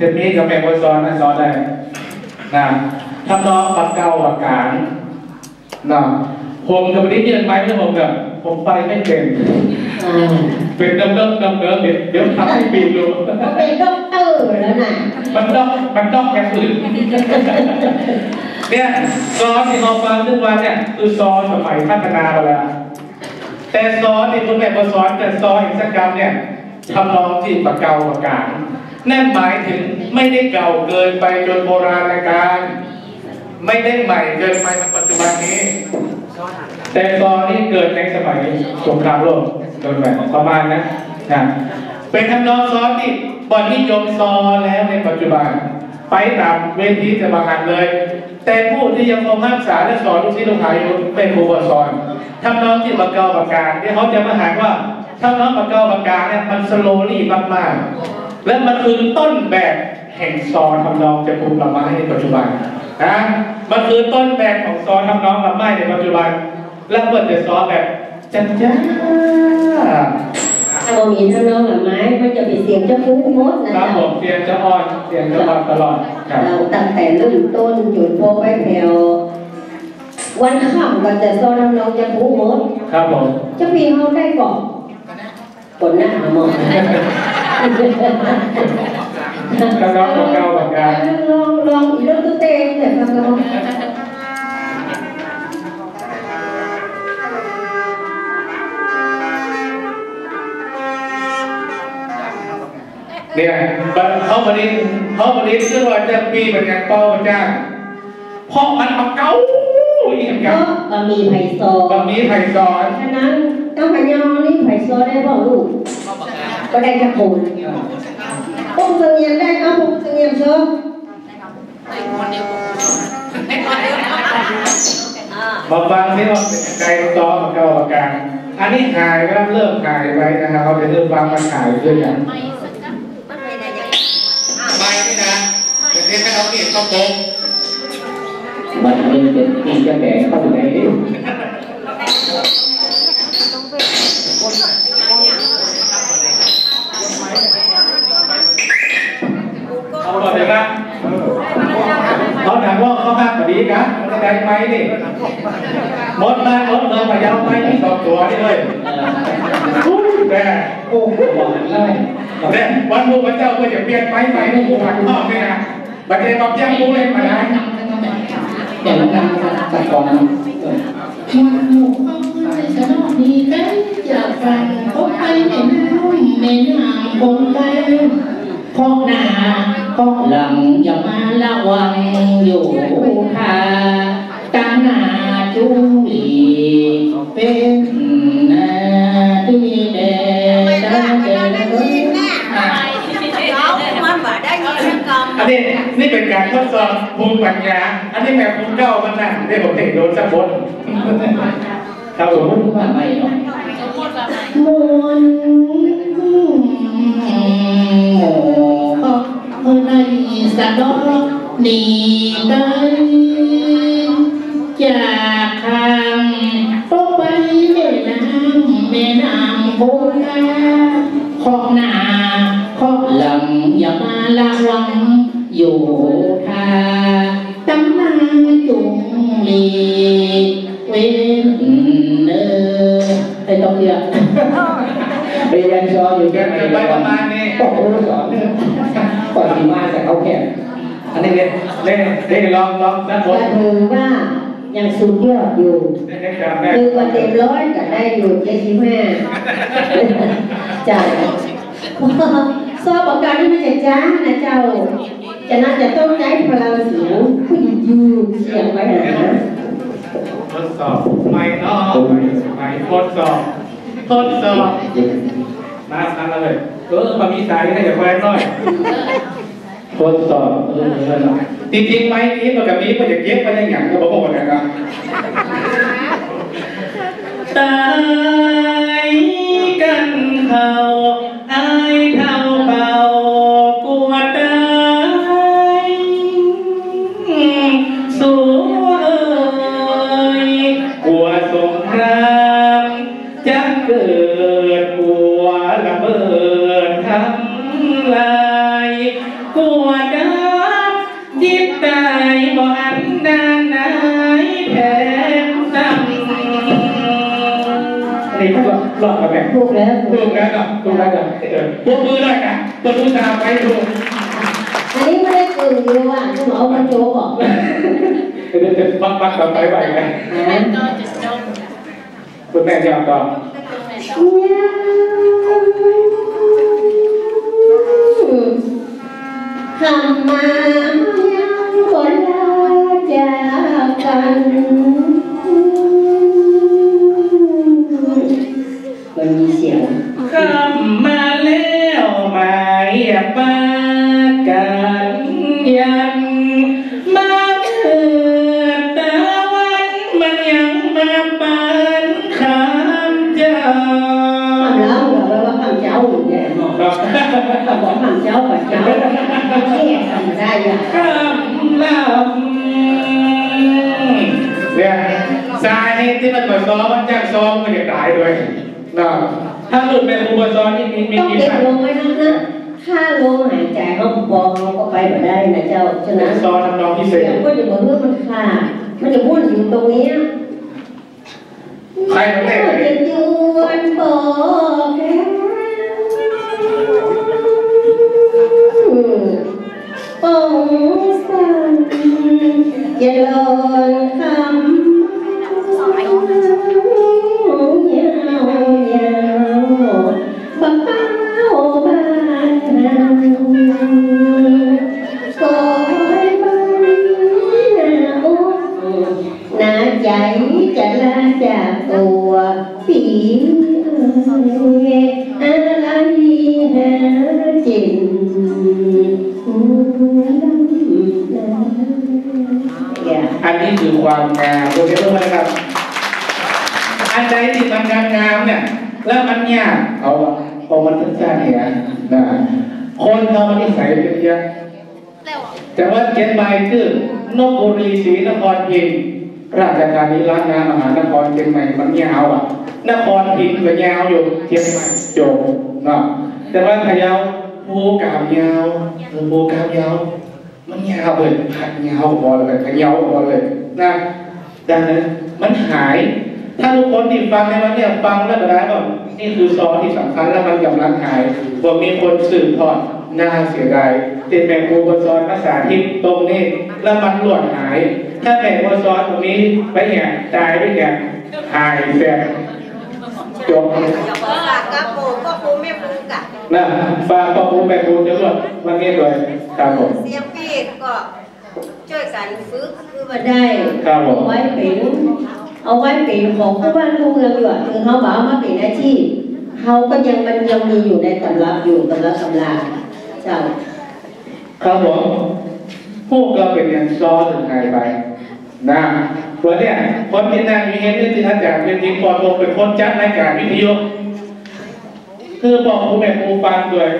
จะมีกับแม่บนสอนนะสอนได้นะทำนองปักเก้าปักกลางนะผมกับวันนี้เรียนไปแล้วผมกับผมไปไม่เป็นอ่าเป็นเดิมเดิมเดิมเดิมเดี๋ยวเดี๋ยวทำให้ปีนดูเขาเป็นด็อกเตอร์แล้วนะมันต้องมันต้องแค่อื่นเนี่ยซอสที่เราฟังทุกวันเนี่ยคือซอสสมัยพัฒนามาแล้วแต่ซอสที่คุณแม่บนสอนแต่ซอสอิสกรรมเนี่ยทำนองที่ปากเกาปากกลาง นั่นหมายถึงไม่ได้เก่าเกินไปจนโบราณการ ไม่ได้ใหม่เกินไปในปัจจุบันนี้ แต่ซอนี่เกิดในสมัยสงครามโลกโดนแบบประมาณนั้นะเป็นทำนองซอที่บอลนิยมซอแล้วในปัจจุบัน ไปตามเวทีจะมาหันเลย แต่ผู้ที่ยังคงรักษาและสอนลูกศิษย์ลูกหาอยู่เป็นครูบาสอนทำนองที่ปากเกาปากกางที่เขาจะมาหาว่าทำนองปากเกาปากกางเนี่ยมันสโลลี่มากๆ และมันคือต้นแบบแห่งซอทำนองจะภูมิละไม้ในปัจจุบันนะมันคือต้นแบบของซอทำนองละไม้ในปัจจุบัน แล้วเปิดแต่ซอแบบจันจ้าถ้าเรามีทั้งน้องหรือไม้ก็จะเป็นเสียงเจ้าฟูมดนะครับผเจ้ามเสียงจะอ่อนเสียงจะอ่อนตลอดครับเราตั้งแต่เริ่มต้นจนพอไปแผ่ววันค่ำก็จะซ้อนน้องเจ้าฟูมดครับผมเจ้าพี่เขาได้บอกกดหน้าหาหมอ ทำนองปากเกาปากกลางลองลองอีกเรื่องตัวเต็มเนี่ยครับน้องเนี่ยเขาวันนี้เขาวันนี้ซึ่งว่าจะมีเป็นงานเป้าจ้างเพราะมันมาเก้าอีกเพครับราะบะหมี่ไผ่ซอบะหมี่ไผ่ซอนฉะนั้นต้องพยายามนี่ไผ่ซอได้พ่อลูก ก็ได้แค่ปูนปุ้งเสงียมได้ครับปุ้งเสงียมเชิญมาฟังที่ว่าเป็นไก่ซอมาเก้าปากกลางอันนี้หายไปแล้วเริ่มหายไปนะครับเขาจะเริ่มฟังมันหายเรื่อยอย่างไม่นี่นะเป็นเรื่องให้เราเก็บเข้าโป๊ะมันเป็นเป็นปีจะแก่เข้าไปไหน ดิเขาบอกเลยว่าเขาถามว่าเขาห้ามกว่านี้กันมันจะได้ไหมนี่มดมาลดเมืองพะเยาไปที่สองตัวนี่เลยอุ้ยแม่โอ้โหบอกเลยเนี่ยวันพระเจ้าก็จะเปลี่ยนไปไปในหมู่บ้านนอกนี่นะบัดเดี๋ยวมาเพียงรู้เลยมาได้แต่ละงานตัดกองมันหมูเข้าไปสนองดีกันจากฟังเขาไปในน้ำในน้ำคงไป พอกหน้าพอกหลังอย่ามาระวังอยู่ค่ะตั้งหน้าจุลีเป็นหน้าที่แดงดาเดินอันนี้นี่เป็นการทดสอบภูมิปัญญา อันนี้แบบภูมิเก้ามันนั่นได้ผมเห็นโดนสักบนครับผสมมมติว่าไม่เนาะมวน นีกันจากทางตกไปแม่น้ำแม่น้ำโคงาขอกหน้าขอกหลังอย่ามาละวังอยู่ทาตำนาจุงลีเว้นเนอไอ้ต้องเรียกเรียนซออยู่แค่ไหนไปประมาณนี้ก็รูสอนก่อนที่มาแต่เขาแค่ อันนี้เนี่ยเล่นเล่นลองลองสักบก็นถือว่ายังสุดยอดอยู่ได้ได้จำได้คือว่าเต็มร้อยก็ได้อยู่เจ็ดสิบห้าจ้าซอบประการที่ไม่จะจ้านะเจ้า จะน่าจะต้องใช้พลังเสียงผู้หญิงยืนเสียงไว้นะทดสอบไม่นอกไม่ทดสอบทดสอบมาทำเลยเออมามีสายให้กับแฟนหน่อย ทดสอบเรื่ออเออจริงๆไหมนี้มันกับนี้มันจะเก็บมันยังหยังก็บอกว่านะครับตายกันเขาอายเท่าเบากลัวตายสู้เอ้ยกลัวสงครามจะเกิด กแล้วเนาะถูกแล้วเนาะเออพวกมือด้วยกันพวกมื คำบอกคำเจ้ากับเจ้าแค่คำได้ยังคำลำเนี่ยสาเหตุที่มันมาซ้อมมันจ้างซ้อมมันจะตายด้วยนะถ้าหลุดเป็นครูมาซ้อมนี่มีมีต้องกี่เก็บครั้งลงไว้นะนะถ้าลมหายใจเขาบอกเขาก็ไปไม่ได้นะเจ้าฉะนั้นซ้อมทำนองพิเศเสียษงก็จะบอกว่ามันขาดมันจะวุ่นอยู่ตรงนี้ใครมาแร อันนี้คือความงามโอเคทุกคนนะครับ อันใดที่มันงามงามเนี่ย แล้วมันยากเอาละเอามันสั้นๆเนี่ยนะคนเรามันนิสัยเป็นเยอะแต่ว่าเจ็ดใบคือนกบุรีศรีนครพิมพ์ ราชการนี้ร้านน้ำมหานครเชียงใหม่มันยาวอะ นครพิมพ์ก็ยาวอยู่เชียงใหม่จบเนาะแต่ว่าพะเยาภูกามยาวเออภูกามยาวมันยาวเลยผัดยาวพอเลยขยาวพอเลยนะดังนั้นมันหาย ถ้าทุกคนที่ฟังในวันนี้ฟังแล้วก็ได้ว่านี่คือซอสที่สำคัญแล้วมันกำลังหายว่ามีคนสืบทอดน่าเสียดายติดแมงกูบนซอนภาษาทิพย์ตรงนี้แล้วมันหลวดหาย ถ้าแมงกูซอนตรงนี้ไปเนี่ยตายไปเนี่หายแสบจบฝากกระโปรงก็คงไม่รู้กันนะฟ้าพ่อครูแม่ครูจะรวดวันนี้เลยครับผมเสียงพี่ก็ช่วยกันฝึกคือมาได้ครับผมเอาไว้เป็นเอาไว้เป็นของผู้บ้านผู้เมืองอยู่อะถึงเขาบอกเอามาเป็นอาชีพเขาก็ยังมันยังมีอยู่ในตำรับอยู่ตำรับตำราเจ้าครับผมพวกเราเป็นย่างซอถึงหายไป นะวันเนี้ยคนที่นั่งอยู่เห็นนี่ที่อาจารย์เป็นจริงปอดลงเป็นคนจัดรายการวิทยุคือบอกครูแม่ครูฟังด้วย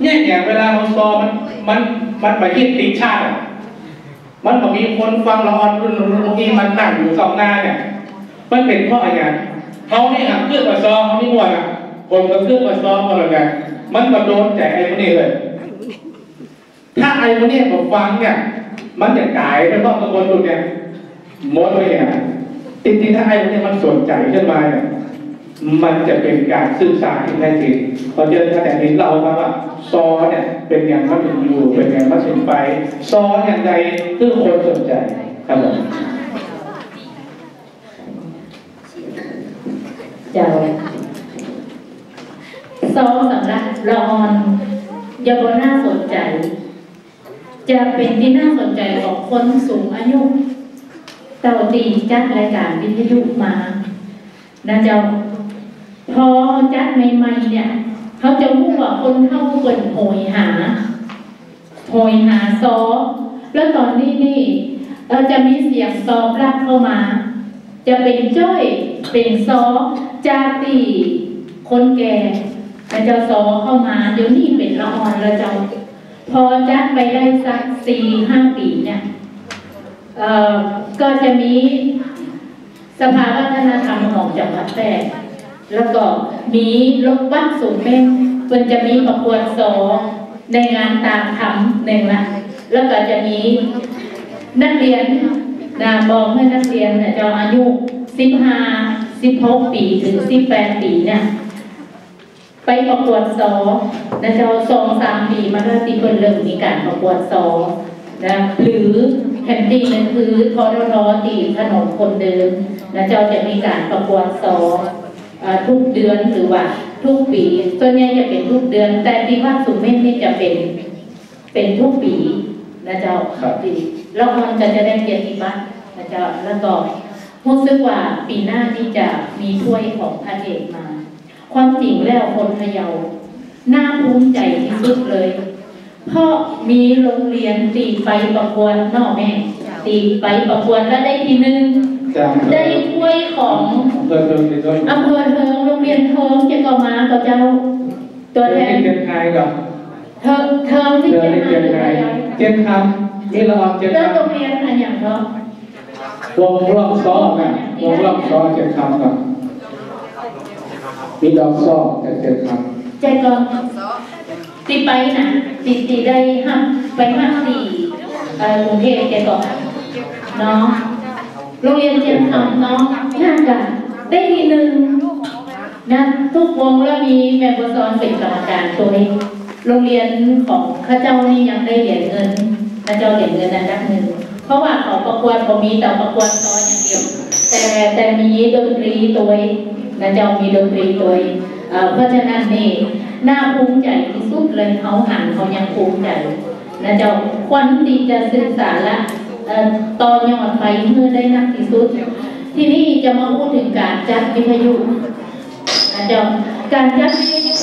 เนี่ยอย่างเวลาเราซอมันมันมันไปยิดติดชาติมันก็มีคนฟังละออนรุ่นรุ่นบางทีมันนั่งอยู่สองหน้าเนี่ยมันเป็นเพราะอะไรเขาเนี่ยเครื่อมาซอเขาไม่หมดอะคนก็เครื่อมาซอมาเลยกันมันมาโดนใจไอ้พวกนี้เลย ถ้าไอ้พวกนี้ผมฟังเนี่ย มันจะตายไปเพราะกระบวนการเนี่ยหมดเลยเนี่ยจริงๆถ้าไอ้พวกนี้มันสนใจขึ้นมาเนี่ยมันจะเป็นการสื่อสารที่แท้จริงพอเจอท่านแดนเราครับว่าซอเนี่ยเป็นอย่างมันถึงอยู่เป็นอย่างมันถึงไป ซออย่างใดคือคนสนใจครับผมเจ้าซอสำหรับละออนยาบน่าสนใจ จะเป็นที่น่าสนใจของคนสูงอายุเต่าตีจัดรายการวิทยุมานะเจ้าพอจัดใหม่ๆเนี่ย เขาจะมุ่งว่าคนเข้าเปิดโหยหาโหยหาซอแล้วตอนนี้นี่เราจะมีเสียงซอบรับเข้ามา จะเป็นจ้อยเป็นซอจาตีคนแก่แล้วเจ้าซอเข้ามาเดี๋ยวนี้เป็นละอ่อนแล้วเจ้า พอจัดไปได้สักสี่ห้าปีเนี่ยเอ่อก็จะมีสภาวัฒนธรรมของจังหวัดแพร่แล้วก็มีรถวัดสูงเม่นเพิ่นจะมีประกวดซองในงานตามธรรมหนึ่งละแล้วก็จะมีนักเรียนนะบอกให้นักเรียนเนี่ยจะอายุสิบห้าสิบหกปีถึงสิบแปดปีเนี่ย ไปประกวดสอนะเจ้าสองสามปีมาแล้วที่เพิ่นเริ่มมีการประกวดสอนะหรือแผ่นดินนั่นคือทอทอตีถนนคนเดินนะเจ้าจะมีการประกวดสออ่าทุกเดือนหรือว่าทุกปีส่วนใหญ่จะเป็นทุกเดือน แต่ที่ว่าสุเมธนี่จะเป็นเป็นทุกปีนะเจ้าครับปีแล้วมันก็จะได้เกียรติบัตรนะเจ้าแล้วก็รู้สึกว่าปีหน้านี่จะมีถ้วยของพระเอกมา ความจริงแล้วคนพะเยาน่าภูมิใจที่สุดเลย เพราะมีโรงเรียนตีไปประกวดนอกแม่ ตีไปประกวดแล้วได้ที่หนึ่งจากได้ถ้วยของอำเภอเมืองในด้วยอำเภอเทิงโรงเรียนเทิงเจ้าก็มาก็เจ้า ตัวแทนเจียนไทยกับเทิงเทิงที่เรือจะในมาเจียนคือไทพะยเยาเจียนคำนี่ละออนเจียนแล้วคโรงเรียนอะไรอย่างเนาะำวงร่องซ้อกันวงร่องซ้อเจียนคำกับ มีดอกซอแต่เจียนคใจกองตีไปนะตีตีได้ห้าไปห้าสี่เอ่อกรุงเทพใจกองเนาะโรงเรียนเจียนคำเนาะงากันได้ทีหนึ่งนะทุกวงแล้วมีแม่บัวซอนเป็นกรรมการตัวเองโรงเรียนของข้าเจ้านี่ยังได้เหรียญเงินข้าเจ้าเหรียญเงินอันดับหนึ่งเพราะว่าเขาประกวดเขามีแต่ประกวดซอนอย่างเดียวแต่แต่มีดนตรีตัว เองนะเจ้ามีดนตรีตัวเองเพราะฉะนั้นนี่น่าภูมิใจที่สุดเลยเขาหันเขายังภูมิใจนะเจ้าควันที่จะศึกษาละเอ่อต่อยอดไปเมื่อได้นักที่สุด ที่นี่จะมาพูดถึงการจัดวิทยุนะเจ้าการจัดวิ